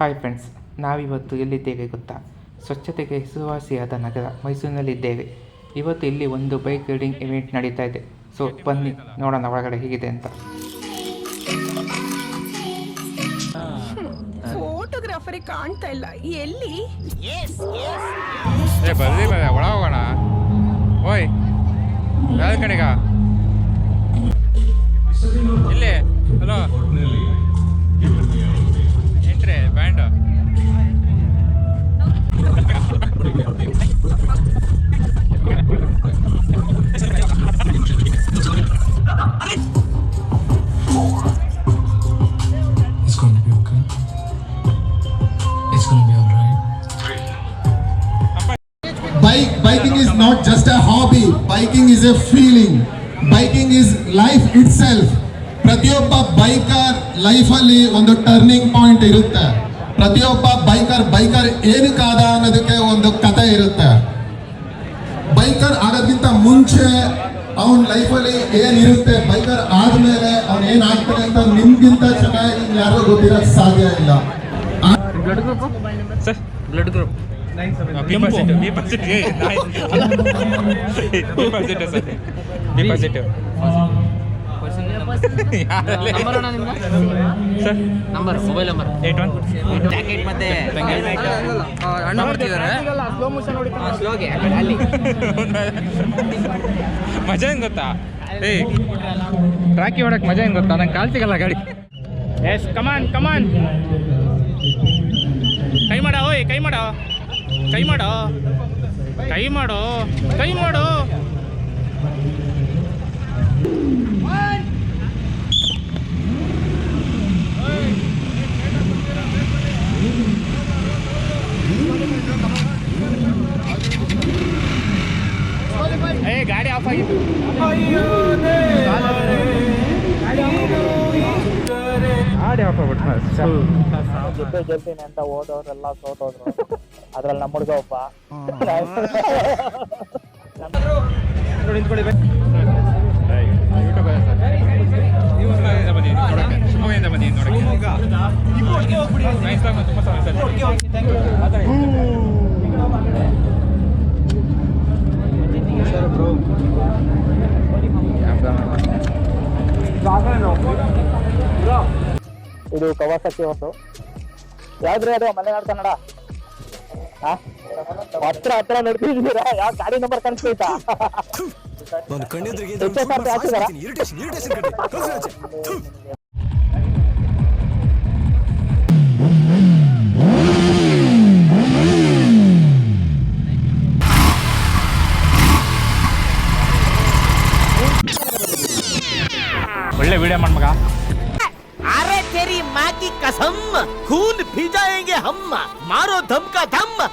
Hi friends ನಾವಿವತ್ತು ಎಲ್ಲಿದ್ದೇವೆ ಗೊತ್ತಾ? ಸ್ವಚ್ಛತೆಗೆ ಹೆಸರುವಾಸಿಯಾದ ನಗರ ಮೈಸೂರಿನಲ್ಲಿದ್ದೇವೆ. ಇವತ್ತು ಇಲ್ಲಿ ಒಂದು ಬೈಕ್ ರೈಡಿಂಗ್ ಇವೆಂಟ್ ನಡೀತಾ ಇದೆ. ಸೊ ಬನ್ನಿ ನೋಡೋಣ ಒಳಗಡೆ ಹೇಗಿದೆ ಅಂತ. ಫೋಟೋಗ್ರಾಫರಿಗೆ ಕಾಣ್ತಾ ಇಲ್ಲ. ಎಲ್ಲಿ? ಏ ಬರ್ರಿ ಬರ ಒಳ ಹೋಗೋಣ. ಓಯ್ ಯಾವ ಕಡೆಗ ಇಲ್ಲಿ hello. Biking is not just a hobby. Biking is a feeling. Biking is life itself. ಪ್ರತಿಯೊಬ್ಬ ಬೈಕರ್ ಲೈಫಲ್ಲಿ ಒಂದು ಟರ್ನಿಂಗ್ ಪಾಯಿಂಟ್ ಇರುತ್ತೆ ಪ್ರತಿಯೊಬ್ಬ ಬೈಕರ್ ಬೈಕರ್ ಏನಕ್ಕಾದ ಅನ್ನೋದಕ್ಕೆ ಒಂದು ಕತೆ ಇರುತ್ತೆ ಬೈಕರ್ ಆಗೋದಕ್ಕಿಂತ ಮುಂಚೆ ಅವನ ಲೈಫಲ್ಲಿ ಏನಿರುತ್ತೆ ಬೈಕರ್ ಆದ್ಮೇಲೆ ಅವ್ನು ಏನಾಗ್ತಾನೆ ಅಂತ ನಿಮ್ಗಿಂತ ಚೆನ್ನಾಗಿ ಯಾರಿಗೂ ಗೊತ್ತಿರೋಕ್ಕೆ ಸಾಧ್ಯ ಇಲ್ಲ ಆ- sir blood group positive B positive B positive sir B positive number ಅಣ್ಣ ನಿಮ್ದು sir number mobile number eight one jacket ಮತ್ತೆ. ಅಣ್ಣ ಬರ್ತಿದ್ದಾರೆ ಸ್ಲೋಗೆ ಅಲ್ಲಿ ಮಜಾ ಏನು ಗೊತ್ತಾ? ಏಯ್. ರಾಕಿ ಹೊಡಕ್ ಮಜಾ ಏನು ಗೊತ್ತಾ? ನಂಗೆ ಕಾಲ್ ಸಿಗಲ್ಲ ಗಾಡಿ. ಎಸ್ ಕಮಾನ್ ಕಮಾನ್ ಕೈ ಮಾಡ ಓಯ್ ಕೈ ಮಾಡ. ಕೈ ಮಾಡೋ. ಕೈ ಮಾಡೋ. ಕೈ ಮಾಡೋ. ಏ ಗಾಡಿ ಆಫ್ ಆಗಿತ್ತು. ಆಫ್ ಆಗ್ಬಿಟ್ಟು ಗೆದ್ದೆ ಗೆಲ್ತೀನಿ ಅಂತ ಓದೋರೆಲ್ಲ ಸೋತೋದ್ರು. ಅದ್ರಲ್ಲಿ ನಮ್ಮ ಹುಡುಗ ಒಬ್ಬ. ಶಿವಮೊಗ್ಗದಿಂದ ಇದು ಕವಾಸಕ್ಕೆ ಒಂದು ಯಾವ್ದ್ರಿ ಅದು? ಮಲೆನಾಡು ಕನ್ನಡ? ಹಾ? ಹತ್ರ ಹತ್ರ ನಡ್ತಿದ್ದೀರಾ? ಯಾವ ಗಾಡಿ ನಂಬರ್ ಕನ್ಸ್ಬೇಕಾ ಒಳ್ಳೆ ವಿಡಿಯೋ ಮಾಡ್ ಮಗ. अरे तेरी माँ की कसम। खून भी जाएँगे हम। मारो धम का धम।